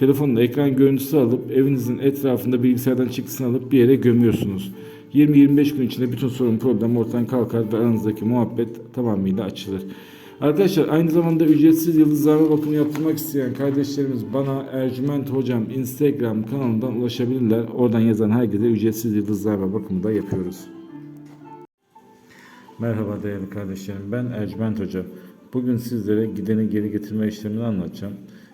telefonla ekran görüntüsü alıp evinizin etrafında bilgisayardan çıktısını alıp bir yere gömüyorsunuz. 20-25 gün içinde bütün sorun problem ortadan kalkar ve aranızdaki muhabbet tamamıyla açılır. Arkadaşlar aynı zamanda ücretsiz yıldızlarma bakımı yaptırmak isteyen kardeşlerimiz bana Ercüment Hocam Instagram kanalından ulaşabilirler. Oradan yazan herkese ücretsiz yıldızlarma bakımı da yapıyoruz. Merhaba değerli kardeşlerim. Ben Ercüment Hoca. Bugün sizlere gideni geri getirme işlemini anlatacağım.